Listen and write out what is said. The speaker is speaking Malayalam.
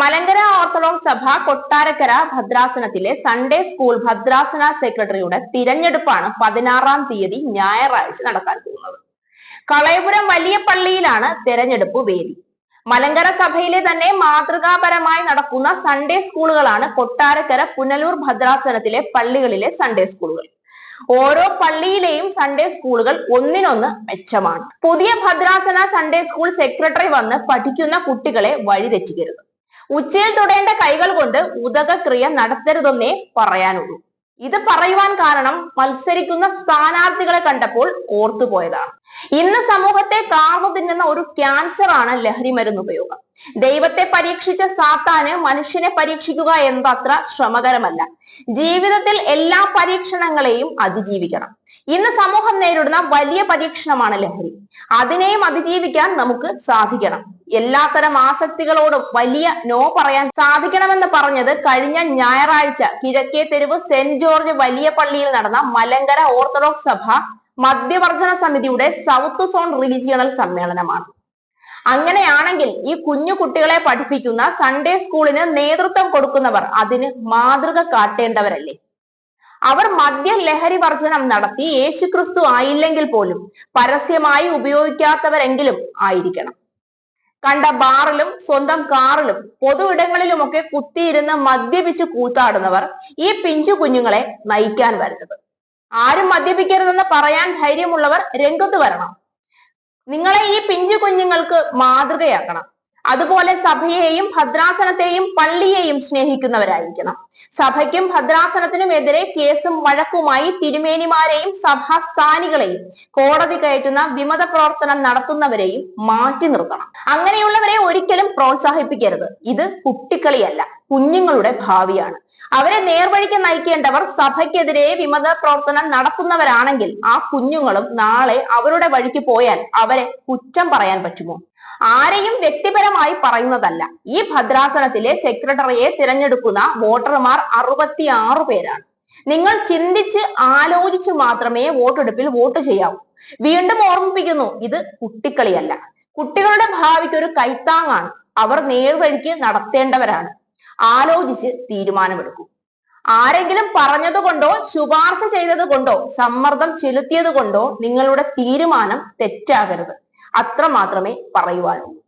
മലങ്കര ഓർത്തഡോക്സ് സഭ കൊട്ടാരക്കര ഭദ്രാസനത്തിലെ സൺഡേ സ്കൂൾ ഭദ്രാസന സെക്രട്ടറിയുടെ തിരഞ്ഞെടുപ്പാണ് പതിനാറാം തീയതി ഞായറാഴ്ച നടക്കാൻ പോകുന്നത്. കളയപുരം വലിയ പള്ളിയിലാണ് തെരഞ്ഞെടുപ്പ് വേദി. മലങ്കര സഭയിലെ തന്നെ മാതൃകാപരമായി നടക്കുന്ന സൺഡേ സ്കൂളുകളാണ് കൊട്ടാരക്കര പുനലൂർ ഭദ്രാസനത്തിലെ പള്ളികളിലെ സൺഡേ സ്കൂളുകൾ ഓരോ പള്ളിയിലെയും സൺഡേ സ്കൂളുകൾ ഒന്നിനൊന്ന് മെച്ചമാണ്. പുതിയ ഭദ്രാസന സൺഡേ സ്കൂൾ സെക്രട്ടറി വന്ന് പഠിക്കുന്ന കുട്ടികളെ വഴിതെറ്റിക്കരുത്. ഉച്ചയിൽ തൊടേണ്ട കൈകൾ കൊണ്ട് ഉദകക്രിയ നടത്തരുതെന്നേ പറയാനുള്ളൂ. ഇത് പറയുവാൻ കാരണം മത്സരിക്കുന്ന സ്ഥാനാർത്ഥികളെ കണ്ടപ്പോൾ ഓർത്തുപോയതാണ് ഇന്ന് സമൂഹത്തെ കാർന്നു തിന്നുന്ന ഒരു ക്യാൻസർ ആണ് ലഹരി മരുന്ന് ഉപയോഗം. ദൈവത്തെ പരീക്ഷിച്ച സാത്താന് മനുഷ്യനെ പരീക്ഷിക്കുക എന്നത്ര ശ്രമകരമല്ല. ജീവിതത്തിൽ എല്ലാ പരീക്ഷണങ്ങളെയും അതിജീവിക്കണം. ഇന്ന് സമൂഹം നേരിടുന്ന വലിയ പരീക്ഷണമാണ് ലഹരി. അതിനെയും അതിജീവിക്കാൻ നമുക്ക് സാധിക്കണം. എല്ലാത്തരം ആസക്തികളോടും വലിയ നോ പറയാൻ സാധിക്കണമെന്ന് പറഞ്ഞത് കഴിഞ്ഞ ഞായറാഴ്ച. കിഴക്കേ തെരുവ് സെന്റ് ജോർജ് വലിയ പള്ളിയിൽ നടന്ന മലങ്കര ഓർത്തഡോക്സ് സഭ മദ്യവർജന സമിതിയുടെ സൗത്ത് സോൺ റീജിയണൽ സമ്മേളനമാണ്. അങ്ങനെയാണെങ്കിൽ ഈ കുഞ്ഞു കുട്ടികളെ പഠിപ്പിക്കുന്ന സൺഡേ സ്കൂളിന് നേതൃത്വം കൊടുക്കുന്നവർ അതിന് മാതൃക കാട്ടേണ്ടവരല്ലേ? അവർ മദ്യ ലഹരി വർജനം നടത്തി യേശുക്രിസ്തു ആയില്ലെങ്കിൽ പോലും പരസ്യമായി ഉപയോഗിക്കാത്തവരെങ്കിലും ആയിരിക്കണം. കണ്ട ബാറിലും സ്വന്തം കാറിലും പൊതു ഇടങ്ങളിലുമൊക്കെ കുത്തിയിരുന്ന് മദ്യപിച്ച് കൂത്താടുന്നവർ ഈ പിഞ്ചു കുഞ്ഞുങ്ങളെ നയിക്കാൻ വരുന്നത്. ആരും മദ്യപിക്കരുതെന്ന് പറയാൻ ധൈര്യമുള്ളവർ രംഗത്ത് വരണം. നിങ്ങളെ ഈ പിഞ്ചു കുഞ്ഞുങ്ങൾക്ക് മാതൃകയാക്കണം. അതുപോലെ സഭയെയും ഭദ്രാസനത്തെയും പള്ളിയെയും സ്നേഹിക്കുന്നവരായിരിക്കണം. സഭയ്ക്കും ഭദ്രാസനത്തിനും എതിരെ കേസും വഴക്കുമായി തിരുമേനിമാരെയും സഭാസ്ഥാനികളെയും കോടതി കയറ്റുന്ന വിമത പ്രവർത്തനം നടത്തുന്നവരെയും മാറ്റി നിർത്തണം. അങ്ങനെയുള്ളവരെ ഒരിക്കലും പ്രോത്സാഹിപ്പിക്കരുത്. ഇത് കുട്ടിക്കളിയല്ല. കുഞ്ഞുങ്ങളുടെ ഭാവിയാണ്. അവരെ നേർവഴിക്ക് നയിക്കേണ്ടവർ സഭയ്ക്കെതിരെ വിമത പ്രവർത്തനം നടത്തുന്നവരാണെങ്കിൽ ആ കുഞ്ഞുങ്ങളും നാളെ അവരുടെ വഴിക്ക് പോയാൽ അവരെ കുറ്റം പറയാൻ പറ്റുമോ? ആരെയും വ്യക്തിപരമായി പറയുന്നതല്ല. ഈ ഭദ്രാസനത്തിലെ സെക്രട്ടറിയെ തിരഞ്ഞെടുക്കുന്ന വോട്ടർമാർ അറുപത്തി ആറ് പേരാണ്. നിങ്ങൾ ചിന്തിച്ച് ആലോചിച്ച് മാത്രമേ വോട്ടെടുപ്പിൽ വോട്ട് ചെയ്യാവൂ. വീണ്ടും ഓർമ്മിപ്പിക്കുന്നു ഇത് കുട്ടിക്കളിയല്ല. കുട്ടികളുടെ ഭാവിക്ക് ഒരു കൈത്താങ്ങാണ്. അവർ നേർവഴിക്ക് നടത്തേണ്ടവരാണ്. ആലോചിച്ച് തീരുമാനമെടുക്കൂ. ആരെങ്കിലും പറഞ്ഞത് കൊണ്ടോ ശുപാർശ ചെയ്തത് കൊണ്ടോ സമ്മർദ്ദം ചെലുത്തിയത് കൊണ്ടോ നിങ്ങളുടെ തീരുമാനം തെറ്റാകരുത്. അത്ര മാത്രമേ പറയുവാനുള്ളൂ.